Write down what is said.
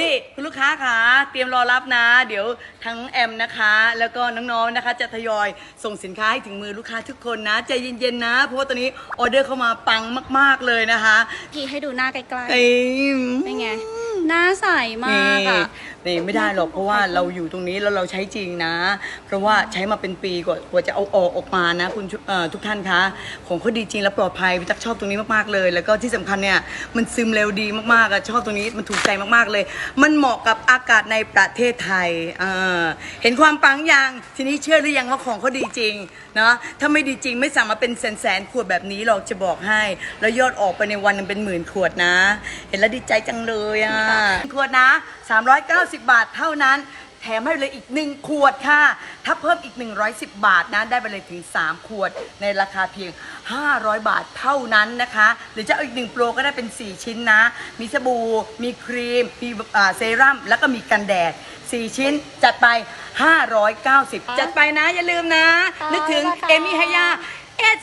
นี่คุณลูกค้าคะเตรียมรอรับนะ เดี๋ยวทั้งแอมนะคะ แล้วก็น้องๆนะคะ จะทยอยส่งสินค้าให้ถึงมือลูกค้าทุกคนนะใจเย็นๆนะ เพราะว่าตอนนี้ออเดอร์เข้ามาปังมาก ๆเลยนะคะ พี่ให้ดูหน้าใกล้เอ้ยๆเป็นไง หน้าใสมากนี่อะนี่ไม่ได้หรอกเพราะว่าเราอยู่ตรงนี้แล้วเราใช้จริงนะ เพราะว่าใช้มาเป็นปีกว่ากว่าจะเอาออกออกมานะคุณชุเอ่อทุกท่านคะของเขาดีจริงและปลอดภัยพี่ตักชอบตรงนี้มากๆเลย แล้วก็ที่สำคัญเนี่ยมันซึมเร็วดีมากๆอะชอบตรงนี้มันถูกใจมากๆเลย มันเหมาะกับอากาศในประเทศไทยเออเห็นความปังยังทีนี้เชื่อหรือยังว่าของเขาดีจริงเนาะถ้าไม่ดีจริงไม่สั่งมาเป็นแสนๆขวดแบบนี้หรอกจะบอกให้ แล้วยอดออกไปในวันหนึงเป็นหมื่นขวดนะ เห็นแล้วดีใจจังเลยอะขวดนะ 390 บาทเท่านั้น แถมให้เลยอีก 1 ขวดค่ะ ถ้าเพิ่มอีก 110 บาทนะ ได้ไปเลยถึง 3 ขวดในราคาเพียง 500 บาทเท่านั้นนะคะ หรือจะเอาอีก 1 โปรก็ได้เป็น 4 ชิ้นนะ มีสบู่ มีครีม มีอ่าเซรั่ม แล้วก็มีกันแดด 4 ชิ้นจัดไป 590 จัดไปนะอย่าลืมนะ นึกถึงเอมี่ฮายาเอส